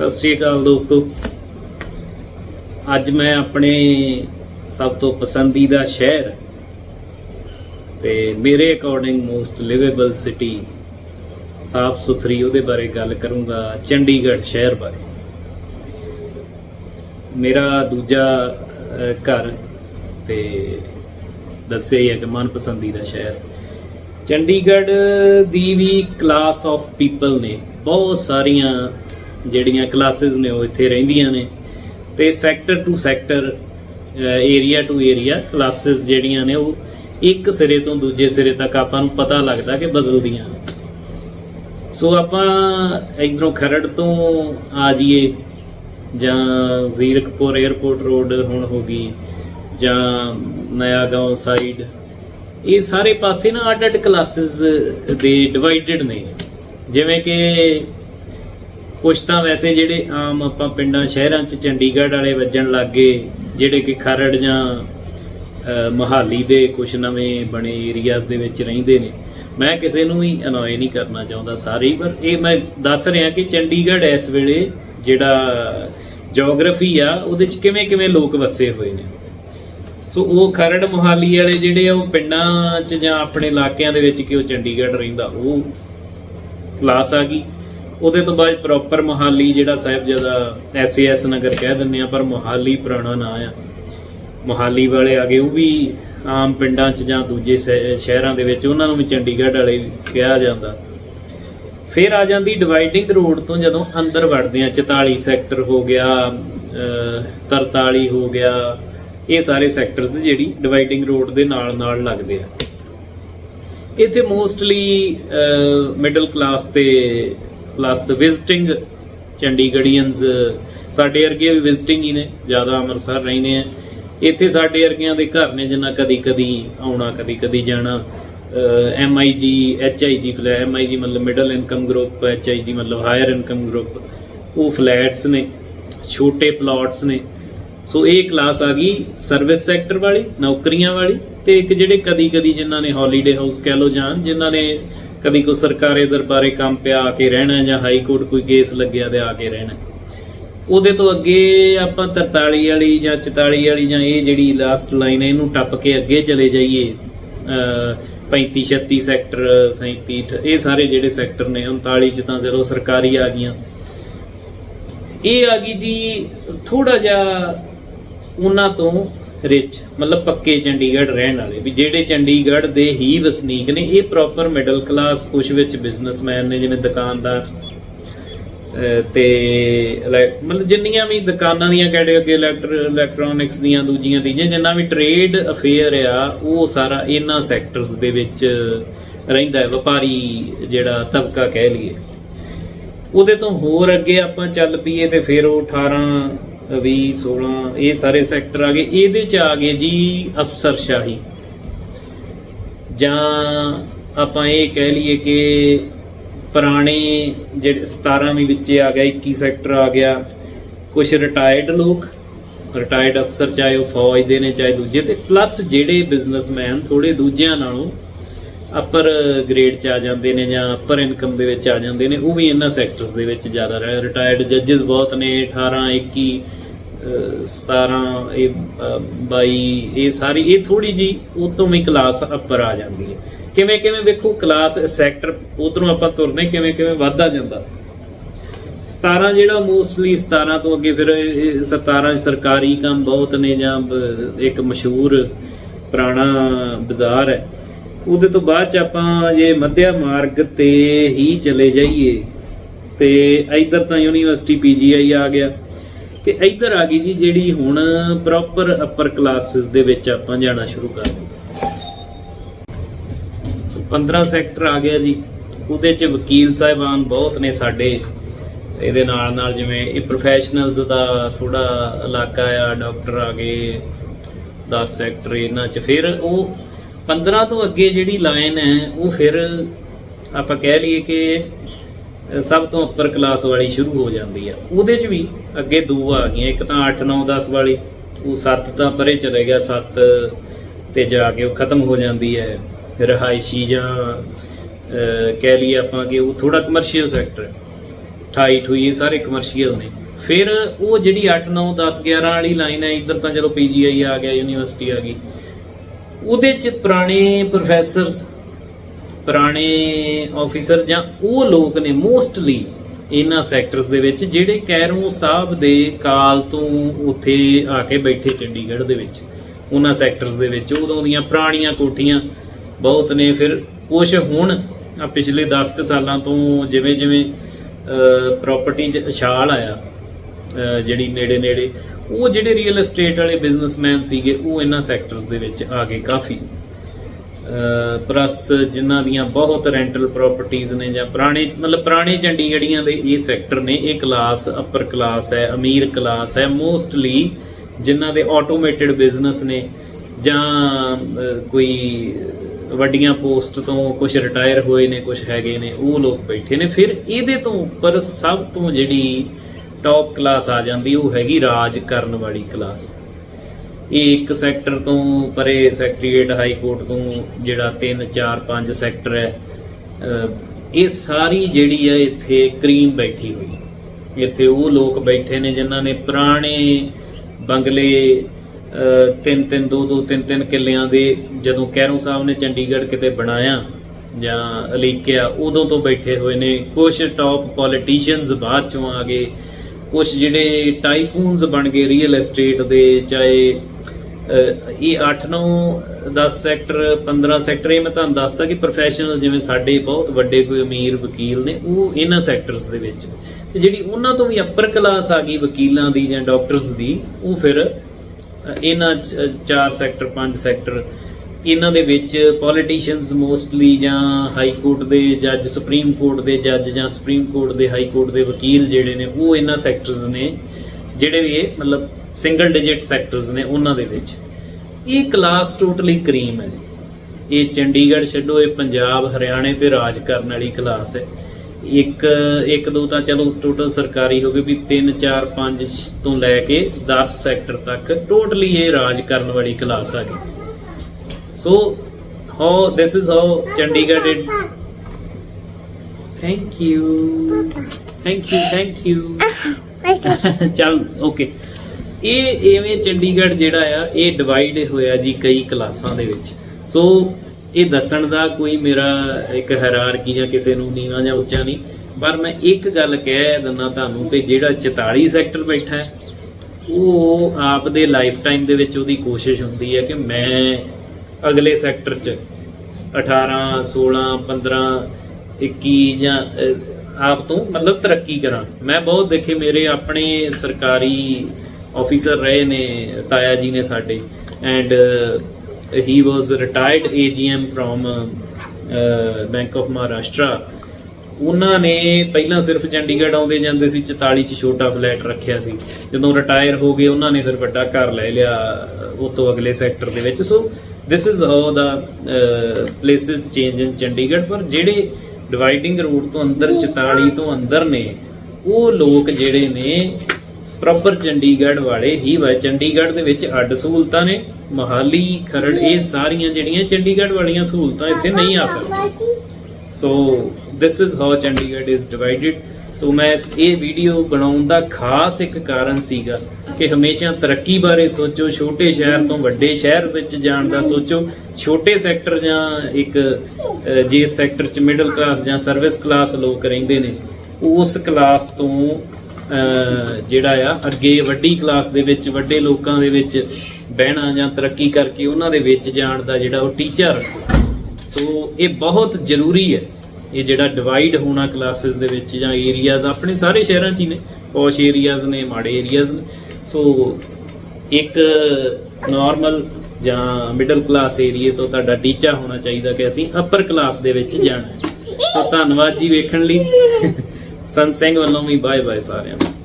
ਸਤਿ ਸ਼੍ਰੀ ਅਕਾਲ ਦੋਸਤੋ। ਅੱਜ ਮੈਂ ਆਪਣੇ ਸਭ ਤੋਂ ਪਸੰਦੀਦਾ ਸ਼ਹਿਰ ਤੇ ਮੇਰੇ ਅਕੋਰਡਿੰਗ ਮੋਸਟ ਲਿਵੇਬਲ ਸਿਟੀ ਸਾਫ਼ ਸੁਥਰੀ ਉਹਦੇ ਬਾਰੇ ਗੱਲ ਕਰੂੰਗਾ ਚੰਡੀਗੜ੍ਹ ਸ਼ਹਿਰ ਬਾਰੇ। ਮੇਰਾ ਦੂਜਾ ਘਰ ਤੇ ਦੱਸਿਆ ਹੀ ਹੈ ਕਿ ਮਨਪਸੰਦੀਦਾ ਸ਼ਹਿਰ। ਚੰਡੀਗੜ੍ਹ ਦੀ ਵੀ ਕਲਾਸ ਆਫ ਪੀਪਲ ਨੇ, ਬਹੁਤ ਸਾਰੀਆਂ ਜਿਹੜੀਆਂ ਕਲਾਸਿਸ ਨੇ ਉਹ ਇੱਥੇ ਰਹਿੰਦੀਆਂ ਨੇ। ਤੇ sector to sector area to area classes ਜਿਹੜੀਆਂ ਨੇ ਉਹ ਇੱਕ ਸਿਰੇ ਤੋਂ ਦੂਜੇ ਸਿਰੇ ਤੱਕ ਆਪਾਂ ਨੂੰ ਪਤਾ ਲੱਗਦਾ ਕਿ ਬਦਲਦੀਆਂ ਨੇ। ਸੋ ਆਪਾਂ ਇਧਰੋਂ ਖਰੜ ਤੋਂ ਆ ਜਾਈਏ ਜਾਂ ਜ਼ੀਰਕਪੁਰ 에ਅਰਪੋਰਟ ਰੋਡ ਹੁਣ ਹੋ ਗਈ ਜਾਂ ਨਇਆ ਗਾਉਂ ਸਾਈਡ ਇਹ ਸਾਰੇ ਪਾਸੇ ਨਾ ਅੱਡ ਅੱਡ ਕਲਾਸਿਸ ਦੇ ਡਿਵਾਈਡਡ ਨੇ। ਜਿਵੇਂ ਕਿ ਕੁਝ ਤਾਂ ਵੈਸੇ ਜਿਹੜੇ ਆਮ ਆਪਾਂ ਪਿੰਡਾਂ ਸ਼ਹਿਰਾਂ 'ਚ ਚੰਡੀਗੜ੍ਹ ਵਾਲੇ ਵੱਜਣ ਲੱਗ ਗਏ ਜਿਹੜੇ ਕਿ ਖਰੜ ਜਾਂ ਅ, ਮਹਾਲੀ ਦੇ ਕੁਝ ਨਵੇਂ ਬਣੇ ਏਰੀਆਜ਼ ਦੇ ਵਿੱਚ ਰਹਿੰਦੇ ਨੇ। ਮੈਂ ਕਿਸੇ ਨੂੰ ਵੀ ਅਨੋਏ ਨਹੀਂ ਕਰਨਾ ਚਾਹੁੰਦਾ ਸਾਰੇ ਹੀ, ਪਰ ਇਹ ਮੈਂ ਦੱਸ ਰਿਹਾ ਕਿ ਚੰਡੀਗੜ੍ਹ ਇਸ ਵੇਲੇ ਜਿਹੜਾ ਜੀਓਗ੍ਰਾਫੀ ਆ ਉਹਦੇ 'ਚ ਕਿਵੇਂ ਕਿਵੇਂ ਲੋਕ ਵਸੇ ਹੋਏ ਨੇ। ਸੋ ਉਹ ਖਰੜ ਮੁਹਾਲੀ ਵਾਲੇ ਜਿਹੜੇ ਆ ਉਹ ਪਿੰਡਾਂ 'ਚ ਜਾਂ ਆਪਣੇ ਇਲਾਕਿਆਂ ਦੇ ਵਿੱਚ ਕਿ ਉਹ ਚੰਡੀਗੜ੍ਹ ਰਹਿੰਦਾ ਉਹ ਕਲਾਸ ਆ ਗਈ। ਉਹਦੇ ਤੋਂ ਬਾਅਦ ਪ੍ਰੋਪਰ ਮੋਹਾਲੀ ਜਿਹੜਾ ਸਾਹਿਬਜ਼ਾਦਾ ਐਸਏਐਸ ਨਗਰ ਕਹਿ ਦਿੰਦੇ ਆ, ਪਰ ਮੋਹਾਲੀ ਪੁਰਾਣਾ ਨਾਂ ਆ। ਮੋਹਾਲੀ ਵਾਲੇ ਆ ਗਏ ਉਹ ਵੀ ਆਮ ਪਿੰਡਾਂ 'ਚ ਜਾਂ ਦੂਜੇ ਸ਼ਹਿ- ਸ਼ਹਿਰਾਂ ਦੇ ਵਿੱਚ ਉਹਨਾਂ ਨੂੰ ਵੀ ਚੰਡੀਗੜ੍ਹ ਵਾਲੇ ਕਿਹਾ ਜਾਂਦਾ। ਫਿਰ ਆ ਜਾਂਦੀ ਡਿਵਾਈਡਿੰਗ ਰੋਡ ਤੋਂ ਜਦੋਂ ਅੰਦਰ ਵੜਦੇ ਆ 44 ਸੈਕਟਰ ਹੋ ਗਿਆ, ਅਹ 43 ਹੋ ਗਿਆ, ਇਹ ਸਾਰੇ ਸੈਕਟਰਸ ਜਿਹੜੀ ਡਿਵਾਈਡਿੰਗ ਰੋਡ ਦੇ ਨਾਲ ਨਾਲ ਲੱਗਦੇ ਆ। ਇੱਥੇ ਮੋਸਟਲੀ ਮਿਡਲ ਕਲਾਸ ਤੇ ਪਲੱਸ ਵਿਜ਼ਿਟਿੰਗ ਚੰਡੀਗੜ੍ਹੀਅਨਸ, ਸਾਡੇ ਵਰਗੇ ਵੀ ਵਿਜ਼ਿਟਿੰਗ ਹੀ ਨੇ, ਜ਼ਿਆਦਾ ਅੰਮ੍ਰਿਤਸਰ ਰਹਿੰਦੇ ਆ। ਇੱਥੇ ਸਾਡੇ ਵਰਗਿਆਂ ਦੇ ਘਰ ਨੇ ਜਿੰਨਾ ਕਦੀ ਕਦੀ ਆਉਣਾ ਕਦੀ ਕਦੀ ਜਾਣਾ ਐਮ ਆਈ ਜੀ ਐਚ ਆਈ ਜੀ ਫਲੈ ਐਮ ਆਈ ਜੀ ਮਤਲਬ middle income group H I G ਮਤਲਬ ਹਾਇਰ ਇਨਕਮ ਗਰੁੱਪ ਉਹ ਫਲੈਟਸ ਨੇ, ਛੋਟੇ ਪਲਾਟਸ ਨੇ। ਸੋ ਇਹ ਕਲਾਸ ਆ ਗਈ ਸਰਵਿਸ ਸੈਕਟਰ ਵਾਲੀ, ਨੌਕਰੀਆਂ ਵਾਲੀ ਤੇ ਇੱਕ ਜਿਹੜੇ ਕਦੀ ਕਦੀ ਜਿਨ੍ਹਾਂ ਨੇ ਹੌਲੀਡੇ ਹਾਊਸ ਕਹਿ ਲੋ ਜਾਣ, ਜਿਨ੍ਹਾਂ ਨੇ ਕਦੀ ਕੋਈ ਸਰਕਾਰੀ ਦਰਬਾਰੇ ਕੰਮ ਪਿਆ ਆ ਕੇ ਰਹਿਣਾ ਜਾਂ ਹਾਈ ਕੋਰਟ ਕੋਈ ਕੇਸ ਲੱਗਿਆ ਤੇ ਆ ਕੇ ਰਹਿਣਾ। ਉਹਦੇ ਤੋਂ ਅੱਗੇ ਆਪਾਂ 43 ਵਾਲੀ ਜਾਂ 44 ਵਾਲੀ ਜਾਂ ਇਹ ਜਿਹੜੀ ਲਾਸਟ ਲਾਈਨ ਹੈ, ਇਹਨੂੰ ਟੱਪ ਕੇ ਅੱਗੇ ਚਲੇ ਜਾਈਏ। ਅਹ 35 36 ਸੈਕਟਰ 37 ਇਹ ਸਾਰੇ ਜਿਹੜੇ ਸੈਕਟਰ ਨੇ 39 ਚ ਤਾਂ ਚਲੋ ਸਰਕਾਰੀ ਆ ਗਈਆਂ। ਇਹ ਆ ਗਈ ਜੀ ਥੋੜਾ ਜਿਹਾ ਉਹਨਾਂ ਤੋਂ ਰਿਚ ਮਤਲਬ ਪੱਕੇ ਚੰਡੀਗੜ੍ਹ ਰਹਿਣ ਵਾਲੇ, ਵੀ ਜਿਹੜੇ ਚੰਡੀਗੜ੍ਹ ਦੇ ਹੀ ਵਸਨੀਕ ਨੇ, ਇਹ ਪ੍ਰੋਪਰ ਮਿਡਲ ਕਲਾਸ ਕੁਝ ਵਿੱਚ ਬਿਜ਼ਨਸਮੈਨ ਨੇ, ਜਿਵੇਂ ਦੁਕਾਨਦਾਰ, ਅਹ ਤੇ ਮਤਲਬ ਜਿੰਨੀਆਂ ਵੀ ਦੁਕਾਨਾਂ ਦੀਆਂ ਕੈਟੇਗਰੀ ਇਲੈਕਟਰ ਇਲੈਕਟ੍ਰੋਨਿਕਸ ਦੀਆਂ, ਦੂਜੀਆਂ ਤੀਜੀਆਂ, ਜਿੰਨਾ ਵੀ ਟ੍ਰੇਡ ਅਫੇਅਰ ਆ, ਉਹ ਸਾਰਾ ਇਹਨਾਂ ਸੈਕਟਰਸ ਦੇ ਵਿੱਚ ਰਹਿੰਦਾ ਹੈ, ਵਪਾਰੀ ਜਿਹੜਾ ਤਬਕਾ ਕਹਿ ਲਈਏ। ਉਹਦੇ ਤੋਂ ਹੋਰ ਅੱਗੇ ਆਪਾਂ ਚੱਲ ਪਈਏ ਤੇ ਫਿਰ ਉਹ 18 20 16 ਇਹ ਸਾਰੇ ਸੈਕਟਰ ਆ ਗਏ। ਇਹਦੇ ਚ ਆ ਗਏ ਜੀ ਅਫਸਰਸ਼ਾਹੀ। ਜਾਂ ਆਪਾਂ ਇਹ ਕਹਿ ਲਈਏ ਕਿ ਪੁਰਾਣੇ ਜਿਹੜੇ 17ਵੀਂ ਵਿੱਚ ਆ ਗਿਆ 21 ਸੈਕਟਰ ਆ ਗਿਆ। ਕੁਝ ਰਿਟਾਇਰਡ ਲੋਕ ਰਿਟਾਇਰਡ ਅਫਸਰ ਚਾਹੇ ਉਹ ਫੌਜ ਦੇ ਨੇ, ਚਾਹੇ ਦੂਜੇ ਤੇ ਪਲੱਸ ਜਿਹੜੇ ਬਿਜ਼ਨਸਮੈਨ ਥੋੜੇ ਦੂਜਿਆਂ ਨਾਲੋਂ ਅਪਰ ਗ੍ਰੇਡ ਚ ਆ ਜਾਂਦੇ ਨੇ ਜਾਂ ਅਪਰ ਇਨਕਮ ਦੇ ਵਿੱਚ ਆ ਜਾਂਦੇ ਨੇ, ਉਹ ਵੀ ਇਹਨਾਂ ਸੈਕਟਰਸ ਦੇ ਵਿੱਚ ਜ਼ਿਆਦਾ ਰਹੇ ਰਿਟਾਇਰਡ ਜੱਜਸ ਬਹੁਤ ਨੇ 18 21 17 ਇਹ 22 ਇਹ ਸਾਰੀ, ਇਹ ਥੋੜੀ ਜੀ ਉਹ ਵੀ ਕਲਾਸ ਅਪਰ ਆ ਜਾਂਦੀ ਹੈ। ਕਿਵੇਂ ਕਿਵੇਂ ਵੇਖੋ ਕਲਾਸ ਸੈਕਟਰ ਉਧਰੋਂ ਆਪਾਂ ਤੁਰਦੇ, ਕਿਵੇਂ ਕਿਵੇਂ ਵੱਧਦਾ ਜਾਂਦਾ। 17 ਜਿਹੜਾ ਮੋਸਟਲੀ 17 ਤੋਂ ਅੱਗੇ ਫਿਰ 17 ਸਰਕਾਰੀ ਕੰਮ ਬਹੁਤ ਨੇ ਜਾਂ ਇੱਕ ਮਸ਼ਹੂਰ ਪੁਰਾਣਾ ਬਾਜ਼ਾਰ ਹੈ। ਉਹਦੇ ਤੋਂ ਬਾਅਦ ਚ ਆਪਾਂ ਜੇ ਮੱਧਿਆ ਮਾਰਗ ਤੇ ਹੀ ਚਲੇ ਜਾਈਏ, ਤੇ ਇਧਰ ਤਾਂ ਯੂਨੀਵਰਸਿਟੀ ਪੀਜੀਆਈ ਆ ਗਿਆ। ਤੇ ਇੱਧਰ ਆ ਗਈ ਜੀ, ਜਿਹੜੀ ਹੁਣ ਪ੍ਰੋਪਰ ਅਪਰ ਕਲਾਸਿਸ ਦੇ ਵਿੱਚ ਆਪਾਂ ਜਾਣਾ ਸ਼ੁਰੂ ਕਰ ਦਿੱਤਾ। ਸੋ 15 ਸੈਕਟਰ ਆ ਗਿਆ ਜੀ। ਉਹਦੇ ਚ ਵਕੀਲ ਸਾਹਿਬਾਨ ਬਹੁਤ ਨੇ ਸਾਡੇ। ਇਹਦੇ ਨਾਲ ਨਾਲ ਜਿਵੇਂ ਇਹ ਪ੍ਰੋਫੈਸ਼ਨਲਸ ਦਾ ਥੋੜਾ ਇਲਾਕਾ ਆ ਡਾਕਟਰ ਆ ਗਏ 10 ਸੈਕਟਰ ਇਹਨਾਂ ਚ। ਫਿਰ ਉਹ 15 ਤੋਂ ਅੱਗੇ ਜਿਹੜੀ ਲਾਈਨ ਹੈ, ਉਹ ਫਿਰ ਆਪਾਂ ਕਹਿ ਲਈਏ ਕਿ ਸਭ ਤੋਂ ਉੱਪਰ ਕਲਾਸ ਵਾਲੀ ਸ਼ੁਰੂ ਹੋ ਜਾਂਦੀ ਆ। ਉਹਦੇ ਚ ਵੀ ਅੱਗੇ ਦੋ ਆ ਗਈਆਂ, ਇੱਕ ਤਾਂ 8 9 10 ਵਾਲੀ। ਉਹ 7 ਤਾਂ ਪਰੇ ਚਲੇ ਗਿਆ 7 ਤੇ ਜਾ ਕੇ ਉਹ ਖਤਮ ਹੋ ਜਾਂਦੀ ਹੈ। ਰਹਾਇਸ਼ੀ ਜਾਂ ਕਹਿ ਲਈਏ ਆਪਾਂ ਕਿ ਉਹ ਥੋੜਾ ਕਮਰਸ਼ੀਅਲ ਸੈਕਟਰ ਹੈ। 28 ਹੋਈ ਇਹ ਸਾਰੇ ਕਮਰਸ਼ੀਅਲ ਨੇ। ਫਿਰ ਉਹ ਜਿਹੜੀ 8 9 10 11 ਵਾਲੀ ਲਾਈਨ ਹੈ, ਇੱਧਰ ਤਾਂ ਚਲੋ ਪੀਜੀਆਈ ਆ ਗਿਆ ਯੂਨੀਵਰਸਿਟੀ ਆ ਗਈ। ਉਹਦੇ ਚ ਪੁਰਾਣੇ ਪ੍ਰੋਫੈਸਰਸ ਪੁਰਾਣੇ ਆਫੀਸਰ ਜਾਂ ਉਹ ਲੋਕ ਨੇ ਮੋਸਟਲੀ ਇਹਨਾਂ ਸੈਕਟਰਸ ਦੇ ਵਿੱਚ ਜਿਹੜੇ ਕੈਰੋਂ ਸਾਹਿਬ ਦੇ ਕਾਲ ਤੋਂ ਉੱਥੇ ਆ ਕੇ ਬੈਠੇ ਚੰਡੀਗੜ੍ਹ ਦੇ ਵਿੱਚ। ਉਹਨਾਂ ਸੈਕਟਰਸ ਦੇ ਵਿੱਚ ਉਦੋਂ ਦੀਆਂ ਪੁਰਾਣੀਆਂ ਕੋਠੀਆਂ ਬਹੁਤ ਨੇ। ਫਿਰ ਕੁਛ ਹੁਣ ਪਿਛਲੇ 10 ਕੁ ਸਾਲਾਂ ਤੋਂ ਜਿਵੇਂ ਜਿਵੇਂ ਪ੍ਰਾਪਰਟੀ 'ਚ ਉਛਾਲ ਆਇਆ ਜਿਹੜੀ ਨੇੜੇ ਨੇੜੇ, ਉਹ ਜਿਹੜੇ ਰੀਅਲ ਏਸਟੇਟ ਵਾਲੇ ਬਿਜ਼ਨਸਮੈਨ ਸੀਗੇ ਉਹ ਇਹਨਾਂ ਸੈਕਟਰਸ ਦੇ ਵਿੱਚ ਆ ਗਏ ਕਾਫੀ ਪਲੱਸ ਜਿਨ੍ਹਾਂ ਦੀਆਂ ਬਹੁਤ ਰੈਂਟਲ ਪ੍ਰਾਪਰਟੀਆਂ ਨੇ ਜਾਂ ਪੁਰਾਣੇ, ਮਤਲਬ ਪੁਰਾਣੇ ਚੰਡੀਗੜ੍ਹੀਆਂ ਦੇ ਇਹ ਸੈਕਟਰ ਨੇ, ਇਹ ਕਲਾਸ ਅਪਰ ਕਲਾਸ ਹੈ, ਅਮੀਰ ਕਲਾਸ ਹੈ ਮੋਸਟਲੀ ਜਿਨ੍ਹਾਂ ਦੇ ਆਟੋਮੇਟਿਡ ਬਿਜ਼ਨਸ ਨੇ ਜਾਂ ਕੋਈ ਵੱਡੀਆਂ ਪੋਸਟ ਤੋਂ ਕੁਝ ਰਿਟਾਇਰ ਹੋਏ ਨੇ ਕੁਝ ਹੈਗੇ ਨੇ, ਉਹ ਲੋਕ ਬੈਠੇ ਨੇ। ਫਿਰ ਇਹਦੇ ਤੋਂ ਉੱਪਰ ਸਭ ਤੋਂ ਜਿਹੜੀ ਟੌਪ ਕਲਾਸ ਆ ਜਾਂਦੀ, ਉਹ ਹੈਗੀ ਰਾਜ ਕਰਨ ਵਾਲੀ ਕਲਾਸ ਇਹ ਇੱਕ ਸੈਕਟਰ ਤੋਂ ਪਰੇ ਸੈਕਟਰੀਏਟ ਹਾਈ ਕੋਰਟ ਤੋਂ ਜਿਹੜਾ 3 4 5 ਸੈਕਟਰ ਹੈ ਇਹ ਸਾਰੀ ਜਿਹੜੀ ਹੈ ਇੱਥੇ ਕਰੀਮ ਬੈਠੀ ਹੋਈ ਇੱਥੇ ਉਹ ਲੋਕ ਬੈਠੇ ਨੇ ਜਿਨ੍ਹਾਂ ਨੇ ਪੁਰਾਣੇ ਬੰਗਲੇ ਤਿੰਨ ਤਿੰਨ, ਦੋ ਦੋ, ਤਿੰਨ ਤਿੰਨ ਕਿੱਲਿਆਂ ਦੇ ਜਦੋਂ ਕੈਰੋਂ ਸਾਹਿਬ ਨੇ ਚੰਡੀਗੜ੍ਹ ਕਿਤੇ ਬਣਾਇਆ ਜਾਂ ਅਲੀਕਿਆ, ਉਦੋਂ ਤੋਂ ਬੈਠੇ ਹੋਏ ਨੇ। ਕੁਝ ਟੌਪ ਪੋਲੀਟੀਸ਼ੀਅਨਸ ਬਾਅਦ ਚੋਂ ਆ ਗਏ। ਕੁਝ ਜਿਹੜੇ ਟਾਈਕੂਨਸ ਬਣ ਗਏ ਰੀਅਲ ਐਸਟੇਟ ਦੇ, ਚਾਹੇ ਇਹ 8 9 10 ਸੈਕਟਰ 15 ਸੈਕਟਰ, ਇਹ ਮੈਂ ਤੁਹਾਨੂੰ ਦੱਸਦਾ ਕਿ ਪ੍ਰੋਫੈਸ਼ਨਲ ਜਿਵੇਂ ਸਾਡੇ ਬਹੁਤ ਵੱਡੇ ਕੋਈ ਅਮੀਰ ਵਕੀਲ ਨੇ, ਉਹ ਇਹਨਾਂ ਸੈਕਟਰਸ ਦੇ ਵਿੱਚ ਤੇ ਜਿਹੜੀ ਉਹਨਾਂ ਤੋਂ ਵੀ ਅਪਰ ਕਲਾਸ ਆ ਗਈ ਵਕੀਲਾਂ ਦੀ ਜਾਂ ਡਾਕਟਰਸ ਦੀ, ਉਹ ਫਿਰ ਇਹਨਾਂ 4 ਸੈਕਟਰ 5 ਸੈਕਟਰ, ਇਹਨਾਂ ਦੇ ਵਿੱਚ ਪੋਲੀਟੀਸ਼ੀਅਨਸ ਮੋਸਟਲੀ ਜਾਂ ਹਾਈ ਕੋਰਟ ਦੇ ਜੱਜ ਸੁਪਰੀਮ ਕੋਰਟ ਦੇ ਜੱਜ ਜਾਂ ਸੁਪਰੀਮ ਕੋਰਟ ਦੇ ਹਾਈ ਕੋਰਟ ਦੇ ਵਕੀਲ ਜਿਹੜੇ ਨੇ, ਉਹ ਇਹਨਾਂ ਸੈਕਟਰਸ ਨੇ, ਜਿਹੜੇ ਵੀ ਇਹ ਮਤਲਬ ਸਿੰਗਲ ਡਿਜਿਟ ਸੈਕਟਰਸ ਨੇ ਉਹਨਾਂ ਦੇ ਵਿੱਚ ਇਹ ਕਲਾਸ ਟੋਟਲੀ ਕਰੀਮ ਹੈ ਜੀ ਇਹ ਚੰਡੀਗੜ੍ਹ ਛੱਡੋ ਇਹ ਪੰਜਾਬ ਹਰਿਆਣੇ ਤੇ ਰਾਜ ਕਰਨ ਵਾਲੀ ਕਲਾਸ ਹੈ ਇੱਕ ਇੱਕ ਦੋ ਤਾਂ ਚਲੋ ਟੋਟਲ ਸਰਕਾਰੀ ਹੋ ਗਏ ਵੀ 3 4 5 ਤੋਂ ਲੈ ਕੇ 10 ਸੈਕਟਰ ਤੱਕ ਟੋਟਲੀ ਇਹ ਰਾਜ ਕਰਨ ਵਾਲੀ ਕਲਾਸ ਆ ਗਈ So, how this is how Chandigarh did. Thank you. Thank you. Thank you. ਚੱਲ ਓਕੇ ਇਹ ਐਵੇਂ ਚੰਡੀਗੜ੍ਹ ਜਿਹੜਾ ਆ, ਇਹ ਡਿਵਾਈਡ ਹੋਇਆ ਜੀ ਕਈ ਕਲਾਸਾਂ ਦੇ ਵਿੱਚ। ਸੋ ਇਹ ਦੱਸਣ ਦਾ ਕੋਈ ਮੇਰਾ ਇੱਕ ਹੈਰਾਰਕੀ ਜਾਂ ਕਿਸੇ ਨੂੰ ਨੀਵਾਂ ਜਾਂ ਉੱਚਾ ਨਹੀਂ। ਪਰ ਮੈਂ ਇੱਕ ਗੱਲ ਕਹਿ ਦਿੰਦਾ ਤੁਹਾਨੂੰ ਕਿ ਜਿਹੜਾ 44 ਸੈਕਟਰ ਬੈਠਾ ਹੈ, ਉਹ ਆਪ ਦੇ ਲਾਈਫ ਟਾਈਮ ਦੇ ਵਿੱਚ ਉਹਦੀ ਕੋਸ਼ਿਸ਼ ਹੁੰਦੀ ਹੈ ਕਿ ਮੈਂ ਅਗਲੇ ਸੈਕਟਰ 'ਚ 18 16 15 21 ਜਾਂ ਆਪ ਤੋਂ ਮਤਲਬ ਤਰੱਕੀ ਕਰਾਂ। ਮੈਂ ਬਹੁਤ ਦੇਖੇ ਮੇਰੇ ਆਪਣੇ ਸਰਕਾਰੀ ਆਫੀਸਰ ਰਹੇ ਨੇ ਤਾਇਆ ਜੀ ਨੇ ਸਾਡੇ and he was retired AGM from bank of Maharashtra ਉਹਨਾਂ ਨੇ ਪਹਿਲਾਂ ਸਿਰਫ ਚੰਡੀਗੜ੍ਹ ਆਉਂਦੇ ਜਾਂਦੇ ਸੀ 44 ਚ ਛੋਟਾ ਫਲੈਟ ਰੱਖਿਆ ਸੀ। ਜਦੋਂ ਰਿਟਾਇਰ ਹੋ ਗਏ ਉਹਨਾਂ ਨੇ ਫਿਰ ਵੱਡਾ ਘਰ ਲੈ ਲਿਆ ਅਹ, ਉਹ ਤੋਂ ਅਗਲੇ ਸੈਕਟਰ ਦੇ ਵਿੱਚ। So this is how the places change in Chandigarh ਪਰ ਜਿਹੜੇ ਡਿਵਾਈਡਿੰਗ ਰੂਟ ਤੋਂ ਅੰਦਰ 44 ਤੋਂ ਅੰਦਰ ਨੇ ਉਹ ਲੋਕ ਜਿਹੜੇ ਨੇ ਪ੍ਰੋਪਰ ਚੰਡੀਗੜ੍ਹ ਵਾਲੇ ਹੀ ਵਾ। ਚੰਡੀਗੜ੍ਹ ਦੇ ਵਿੱਚ ਅੱਡ ਸਹੂਲਤਾਂ ਨੇ। ਮਹਾਲੀ ਖਰੜ ਇਹ ਸਾਰੀਆਂ ਜਿਹੜੀਆਂ ਚੰਡੀਗੜ੍ਹ ਵਾਲੀਆਂ ਸਹੂਲਤਾਂ ਇੱਥੇ ਨਹੀਂ ਆ ਸਕਦੀਆਂ। So this is how Chandigarh is divided so ਮੈਂ ਇਹ ਵੀਡੀਓ ਬਣਾਉਣ ਦਾ ਖਾਸ ਇੱਕ ਕਾਰਨ ਸੀਗਾ ਕਿ ਹਮੇਸ਼ਾ ਤਰੱਕੀ ਬਾਰੇ ਸੋਚੋ। ਛੋਟੇ ਸ਼ਹਿਰ ਤੋਂ ਵੱਡੇ ਸ਼ਹਿਰ ਵਿੱਚ ਜਾਣ ਦਾ ਸੋਚੋ। ਛੋਟੇ ਸੈਕਟਰ ਜਾਂ ਇੱਕ ਜਿਸ ਸੈਕਟਰ 'ਚ ਮਿਡਲ ਕਲਾਸ ਜਾਂ ਸਰਵਿਸ ਕਲਾਸ ਲੋਕ ਰਹਿੰਦੇ ਨੇ ਉਸ ਕਲਾਸ ਤੋਂ ਜਿਹੜਾ ਆ, ਅੱਗੇ ਵੱਡੀ ਕਲਾਸ ਦੇ ਵਿੱਚ, ਵੱਡੇ ਲੋਕਾਂ ਦੇ ਵਿੱਚ ਬਹਿਣਾ ਜਾਂ ਤਰੱਕੀ ਕਰਕੇ ਉਹਨਾਂ ਦੇ ਵਿੱਚ ਜਾਣ ਦਾ ਜਿਹੜਾ ਉਹ ਟੀਚਾ ਸੋ ਇਹ ਬਹੁਤ ਜ਼ਰੂਰੀ ਹੈ। ਇਹ ਜਿਹੜਾ ਡਿਵਾਈਡ ਹੋਣਾ ਕਲਾਸਿਸ ਦੇ ਵਿੱਚ ਜਾਂ ਏਰੀਆਜ਼ ਆਪਣੇ ਸਾਰੇ ਸ਼ਹਿਰਾਂ 'ਚ ਹੀ ਨੇ। ਪੌਸ਼ ਏਰੀਆਜ਼ ਨੇ, ਮਾੜੇ ਏਰੀਆਜ਼ ਨੇ। ਸੋ ਇੱਕ ਨਾਰਮਲ ਜਾਂ ਮਿਡਲ ਕਲਾਸ ਏਰੀਏ ਤੋਂ ਤੁਹਾਡਾ ਟੀਚਾ ਹੋਣਾ ਚਾਹੀਦਾ ਕਿ ਅਸੀਂ ਅਪਰ ਕਲਾਸ ਦੇ ਵਿੱਚ ਜਾਣਾ ਹੈ। ਸੋ ਧੰਨਵਾਦ ਜੀ ਵੇਖਣ ਲਈ। ਸੰਤ ਸਿੰਘ ਵੱਲੋਂ ਵੀ ਬਾਏ ਬਾਏ ਸਾਰਿਆਂ ਨੂੰ।